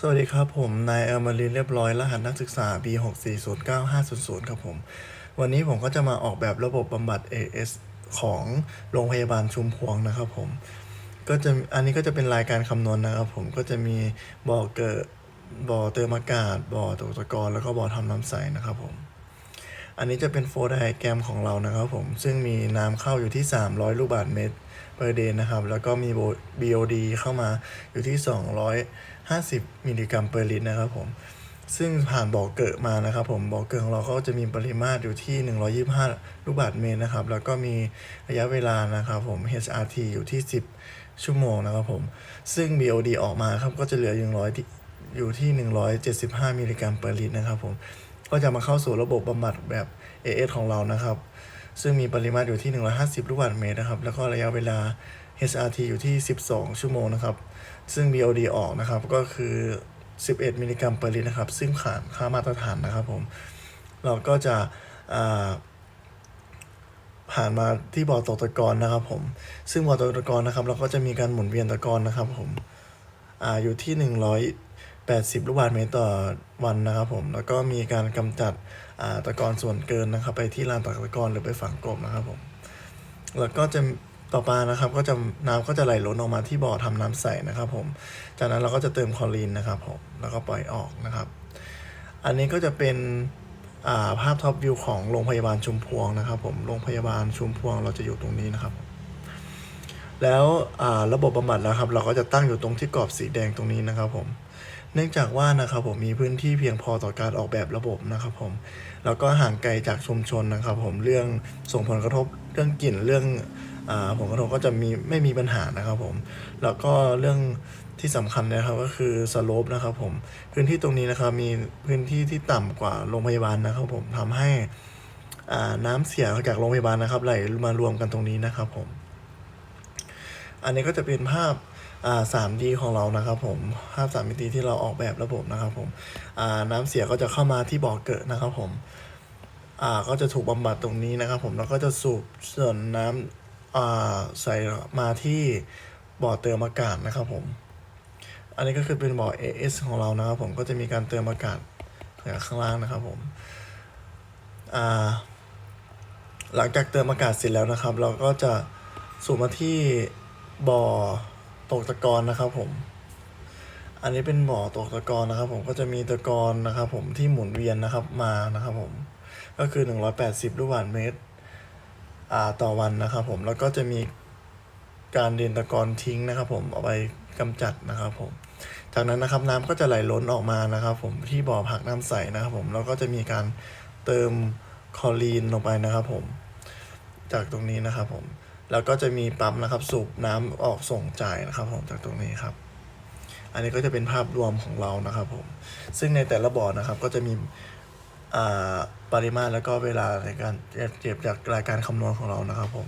สวัสดีครับผม นายอมรินเรียบร้อย รหัสนักศึกษา B6409500 ครับผม วันนี้ผมก็จะมาออกแบบระบบบำบัด AS ของโรงพยาบาลชุมพวงนะครับผม ก็จะอันนี้ก็จะเป็นรายการคำนวณนะครับผมก็จะมีบ่อเกิดบ่อเติมอากาศบ่อตกตะกอนแล้วก็บ่อทำน้ำใสนะครับผม อันนี้จะเป็นโฟล์ไดแกรมของเรานะครับผม ซึ่งมีน้ำเข้าอยู่ที่ 300 ลูกบาศก์เมตร per day นะครับ แล้วก็มี BOD เข้ามาอยู่ที่ 250 มิลลิกรัม per litre นะครับผม ซึ่งผ่านบ่อเกิดมานะครับผมบ่อเกิดของเราก็จะมีปริมาตรอยู่ที่ 125 ลูกบาศก์เมตรนะครับ แล้วก็มีระยะเวลานะครับผม HRT อยู่ที่ 10 ชั่วโมงนะครับผม ซึ่ง BOD ออกมาครับก็จะเหลืออยู่100ที่อยู่ที่ 175 มิลลิกรัม per litre นะครับผม ก็จะมาเข้าสู่ระบบบำบัดแบบ AS ของเรานะครับ ซึ่งมีปริมาตรอยู่ที่ 150 ลูกบาศก์เมตรนะครับ แล้วก็ระยะเวลา HRT อยู่ที่ 12 ชั่วโมงนะครับ ซึ่ง BOD ออกนะครับก็คือ 11 มิลลิกรัมเปอร์ลิตรนะครับ ซึ่งผ่านค่ามาตรฐานนะครับผม เราก็จะผ่านมาที่บ่อตกตะกอนนะครับผม ซึ่งบ่อตกตะกอนนะครับ เราก็จะมีการหมุนเวียนตะกอนนะครับผมออยู่ที่ 80 ลูกบาศก์เมตรต่อวันนะครับผม แล้วก็มีการกำจัดอ่าตะกอนส่วนเกินนะครับ ไปที่ลานตักตะกอนหรือไปฝังกลบนะครับผม แล้วก็จะต่อมานะครับ ก็จะน้ำก็จะไหลล้นออกมาที่บ่อทำน้ำใสนะครับผม จากนั้นเราก็จะเติมคลอรีนนะครับผม แล้วก็ปล่อยออกนะครับ อันนี้ก็จะเป็นาภาพท็อปวิวของโรงพยาบาลชุมพวงนะครับ ผม โรงพยาบาลชุมพวงเราจะอยู่ตรงนี้นะครับแล้วระบบบำบัดนะครับ เราก็จะตั้งอยู่ตรงที่กรอบสีแดงตรงนี้นะครับผม เนื่องจากว่านะครับผมมีพื้นที่เพียงพอต่อการออกแบบระบบนะครับผมแล้วก็ห่างไกลจากชุมชนนะครับผมเรื่องส่งผลกระทบเรื่องกลิ่นเรื่องผลกระทบก็จะมีไม่มีปัญหานะครับผมแล้วก็เรื่องที่สำคัญนะครับก็คือสโลปนะครับผมพื้นที่ตรงนี้นะครับมีพื้นที่ที่ต่ำกว่าโรงพยาบาลนะครับผมทำให้น้ำเสียจากโรงพยาบาลนะครับไหลมารวมกันตรงนี้นะครับผม อันนี้ก็จะเป็นภาพอ่า 3D ของเรานะครับผมภาพ3มิติที่เราออกแบบระบบนะครับผมน้ำเสียก็จะเข้ามาที่บ่อเกิดนะครับผมก็จะถูกบำบัดตรงนี้นะครับ ผมแล้วก็จะสูบส่วนน้ำอ่าใส่มาที่บ่อเติมอากาศนะครับผมอันนี้ก็คือเป็นบ่อ AS ของเรานะครับผมก็จะมีการเติมอากาศจากข้างล่างนะครับผมหลังจากเติมอากาศเสร็จแล้วนะครับ เราก็จะสูบมาที่ บ่อตกตะกอนนะครับผม อันนี้เป็นบ่อตกตะกอนนะครับ ผมก็จะมีตะกอนนะครับผมที่หมุนเวียนนะครับมานะครับผม ก็คือ 180 ลูกบาศก์เมตรอ่าต่อวันนะครับ ผมแล้วก็จะมีการเดินตะกอนทิ้งนะครับ ผมเอาไปกำจัดนะครับ ผม จากนั้นนะครับน้ำก็จะไหลล้นออกมานะครับ ผมที่บ่อผักน้ำใสนะครับ ผมแล้วก็จะมีการเติมคลอรีนลงไปนะครับ ผม จากตรงนี้นะครับผม แล้วก็จะมีปั๊มนะครับ สูบน้ำออกส่งจ่ายนะครับผมจากตรงนี้ครับ อันนี้ก็จะเป็นภาพรวมของเรานะครับผม ซึ่งในแต่ละบ่อนะครับ ก็จะมีปริมาตรแล้วก็เวลาในการเก็บจากรายการคำนวณของเรานะครับผม